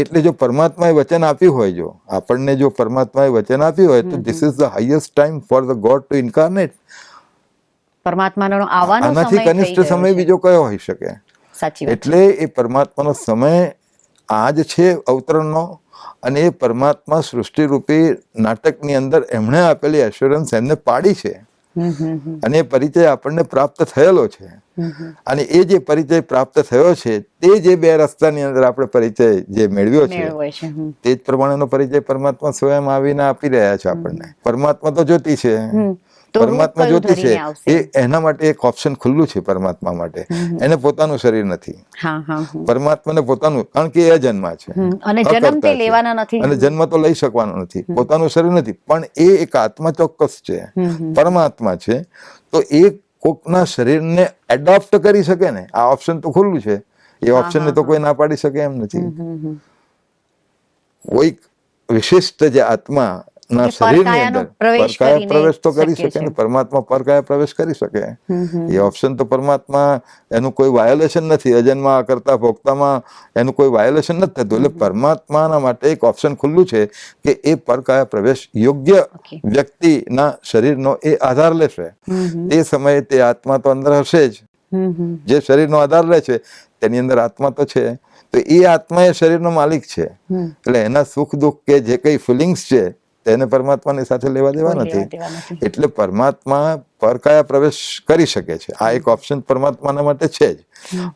એટલે જો પરમાત્માએ વચન આપ્યું હોય જો આપણને જો પરમાત્માએ વચન આપ્યું હોય તો this is the highest time for the God to incarnate પરમાત્માનો આવવાનો આનાથી કનિષ્ઠ સમય બીજો કયો હોઈ શકે? સાચી વાત. એટલે એ પરમાત્માનો સમય આ જ છે અવતરણનો અને એ પરમાત્મા સૃષ્ટિરૂપી નાટકની અંદર એમણે આપેલી એશ્યોરન્સ એમને પાડી છે. અને એ પરિચય આપણને પ્રાપ્ત થયેલો છે. અને એ જે પરિચય પ્રાપ્ત થયો છે તે જે બે રસ્તાની અંદર આપણે પરિચય જે મેળવ્યો છે. તે જ પ્રમાણેનો પરિચય પરમાત્મા સ્વયં આવીને આપી રહ્યા છે આપણને. પરમાત્મા તો જ્યોતિ છે. પરમાત્મા જ્યોતિ છે. એ એના માટે એક ઓપ્શન ખુલ્લું છે પરમાત્મા માટે. એને પોતાનું શરીર નથી. પરમાત્માને પોતાનું કારણ કે એ જન્મા છે. અને જન્મ તે લેવાના નથી. અને જન્મ તો લઈ શકવાનો નથી. પોતાનું શરીર નથી. પણ એ એક આત્મા ચોક્કસ છે પરમાત્મા છે. તો એ કોકના શરીરને એડોપ્ટ કરી શકે ને આ ઓપ્શન તો ખુલ્લું છે. એ ઓપ્શન ને તો કોઈ ના પાડી શકે એમ નથી. કોઈક વિશિષ્ટ જે આત્મા ના શરીરની અંદર પરકાયા પ્રવેશ તો કરી શકે ને. પરમાત્મા પરકાયા પ્રવેશ કરી શકે. એ ઓપ્શન તો પરમાત્મા એનું કોઈ વાયોલેશન નથી અજન્મા કરતા ભોગતામાં એનું કોઈ વાયોલેશન નથી થતું એટલે પરમાત્માના માટે એક ઓપ્શન ખુલ્લું છે કે એ પરકાયા પ્રવેશ યોગ્ય. વ્યક્તિના શરીરનો એ આધાર લેશે. તે સમયે તે આત્મા તો અંદર હશે જ. જે શરીરનો આધાર લે છે તેની અંદર આત્મા તો છે તો એ આત્મા એ શરીરનો માલિક છે એટલે એના સુખ દુઃખ કે જે કઈ ફિલિંગ્સ છે તેને પરમાત્માની સાથે લેવા દેવા નથી. એટલે પરમાત્મા પરકાયા પ્રવેશ કરી શકે છે. આ એક ઓપ્શન પરમાત્માના માટે છે જ.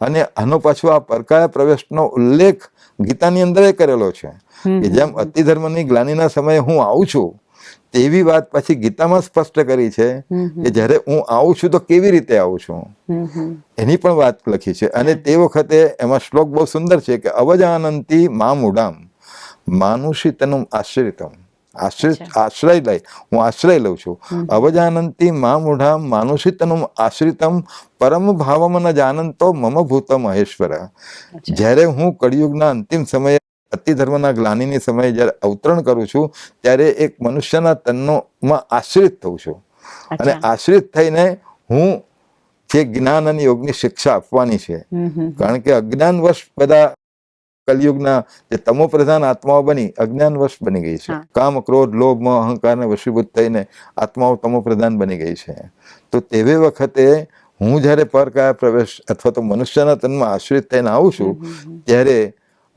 અને આનો પાછો આ પરકાયા પ્રવેશનો ઉલ્લેખ ગીતાની અંદર કરેલો છે કે જેમ અતિ ધર્મની ગ્લાનીના સમયે હું આવું છું તેવી વાત પછી ગીતામાં સ્પષ્ટ કરી છે કે જ્યારે હું આવું છું તો કેવી રીતે આવું છું. એની પણ વાત લખી છે. અને તે વખતે એમાં શ્લોક બહુ સુંદર છે કે અવજાનંતી મા માનુષી માનુષિતનું આશ્રિતમ. આશ્રિત આશ્રય લઈ. હું આશ્રય લઉં છું. અવજાનંતી મા મૂઢા માનુષિતનું આશ્રિતમ પરમ ભાવમ ન જાનંતો મમ ભૂત મહેશ્વર. જ્યારે હું કળિયુગના અંતિમ સમયે અતિ ધર્મના ગ્લાનીની સમયે જ્યારે અવતરણ કરું છું ત્યારે એક મનુષ્યના તનનો માં આશ્રિત થઉં છું. અને આશ્રિત થઈને હું જે જ્ઞાન અને યોગની શિક્ષા આપવાની છે. કારણ કે અજ્ઞાનવશ બધા કલયુગના જે તમો પ્રધાન આત્માઓ બની અજ્ઞાનવશ બની ગઈ છે. કામ ક્રોધ લોભ મોહ અહંકારને વશીભૂત થઈને આત્માઓ તમો પ્રધાન બની ગઈ છે. તો તેવી વખતે હું જ્યારે પરકાયા પ્રવેશ અથવા તો મનુષ્યના તનમાં આશ્રિત થઈને આવું છું ત્યારે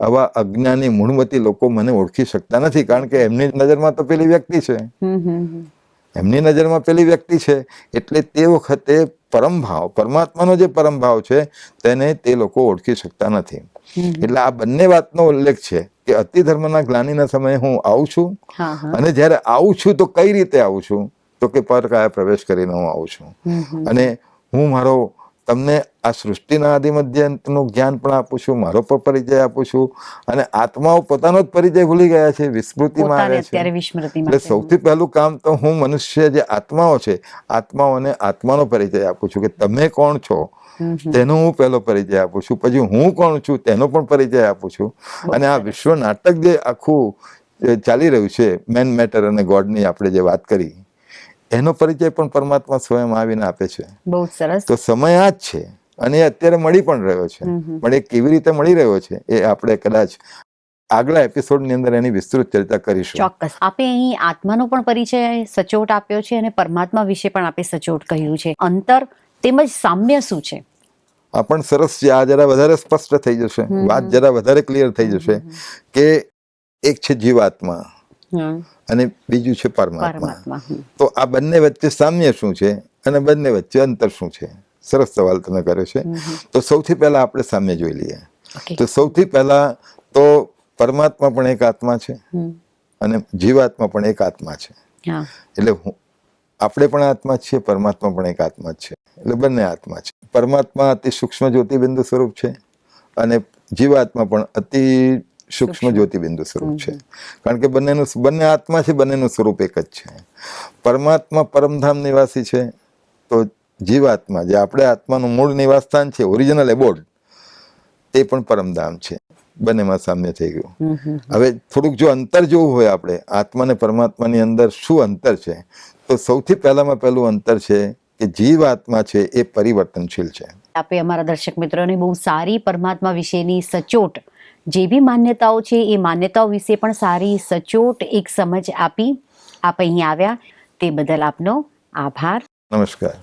આવા અજ્ઞાની મૂળમતી લોકો મને ઓળખી શકતા નથી કારણ કે એમની નજરમાં તો પેલી વ્યક્તિ છે. એમની નજરમાં પેલી વ્યક્તિ છે એટલે તે વખતે પરમ ભાવ પરમાત્માનો જે પરમ ભાવ છે તેને તે લોકો ઓળખી શકતા નથી. એટલે આ બંને વાતનો ઉલ્લેખ છે કે અતિ ધર્મના ગ્લાનીના સમયે હું આવું છું અને જ્યારે આવું છું તો કઈ રીતે આવું છું? તો કે પર કાયા પ્રવેશ કરીને હું આવું છું. અને હું મારો તમને આ સૃષ્ટિના આદિમધ્યનું જ્ઞાન પણ આપું છું મારો પણ પરિચય આપું છું અને આત્માઓ પોતાનો જ પરિચય ભૂલી ગયા છે વિસ્મૃતિમાં આવે છે. એટલે સૌથી પહેલું કામ તો હું મનુષ્ય જે આત્માઓ છે આત્માઓને આત્માનો પરિચય આપું છું કે તમે કોણ છો? તેનો હું પહેલો પરિચય આપું છું. પછી હું કોણ છું તેનો પણ પરિચય આપું છું. અને આ વિશ્વ નાટક જે આખું ચાલી રહ્યું છે મેન મેટર અને ગોડની આપણે જે વાત કરી એનો પરિચય પણ પરમાત્મા સ્વયં આવીને આપે છે. બહુ સરસ. તો સમય આ જ છે. અને એ અત્યારે મળી પણ રહ્યો છે. પણ એ કેવી રીતે મળી રહ્યો છે એ આપણે કદાચ આગલા એપિસોડની અંદર એની વિસ્તૃત ચર્ચા કરીશું. ચોક્કસ. આપે અહીં આત્માનો પણ પરિચય સચોટ આપ્યો છે અને પરમાત્મા વિશે પણ આપે સચોટ કહ્યું છે. અંતર તેમજ સામ્ય શું છે? આ પણ સરસ છે. આ જરા વધારે સ્પષ્ટ થઈ જશે. વાત જરા વધારે ક્લિયર થઈ જશે કે એક છે જીવાત્મા. અને બીજું છે પરમાત્મા. તો આ બંને વચ્ચે સામ્ય શું છે અને બંને વચ્ચે અંતર શું છે? સરસ સવાલ તમે કર્યો છે. તો સૌથી પહેલા આપણે સામ્ય જોઈ લઈએ. તો સૌથી પહેલા તો પરમાત્મા પણ એક આત્મા છે અને જીવાત્મા પણ એક આત્મા છે. એટલે આપણે પણ આત્મા છીએ પરમાત્મા પણ એક આત્મા છે. એટલે બંને આત્મા છે. પરમાત્મા અતિ સૂક્ષ્મ જ્યોતિબિંદુ સ્વરૂપ છે અને જીવાત્મા પણ અતિ સૂક્ષ્મ જ્યોતિબિંદુ સ્વરૂપ છે. કારણ કે બંનેનું બંને આત્મા છે બંનેનું સ્વરૂપ એક જ છે. પરમાત્મા પરમધામ નિવાસી છે તો જીવાત્મા જે આપણે આત્માનું મૂળ નિવાસસ્થાન છે ઓરિજિનલ એબોર્ડ તે પણ પરમધામ છે. બંનેમાં સામ્ય થઈ ગયું. હવે થોડુંક જો અંતર જોવું હોય આપણે આત્મા અને પરમાત્માની અંદર શું અંતર છે તો સૌથી પહેલામાં પહેલું અંતર છે કે જીવ આત્મા છે એ પરિવર્તનશીલ છે. આપે અમારા દર્શક મિત્રોને બહુ સારી પરમાત્મા વિશેની સચોટ જે બી માન્યતાઓ છે, એ માન્યતાઓ વિશે પણ સારી, સચોટ એક સમજ આપી, આપ અહીં આવ્યા. તે બદલ આપનો આભાર. નમસ્કાર.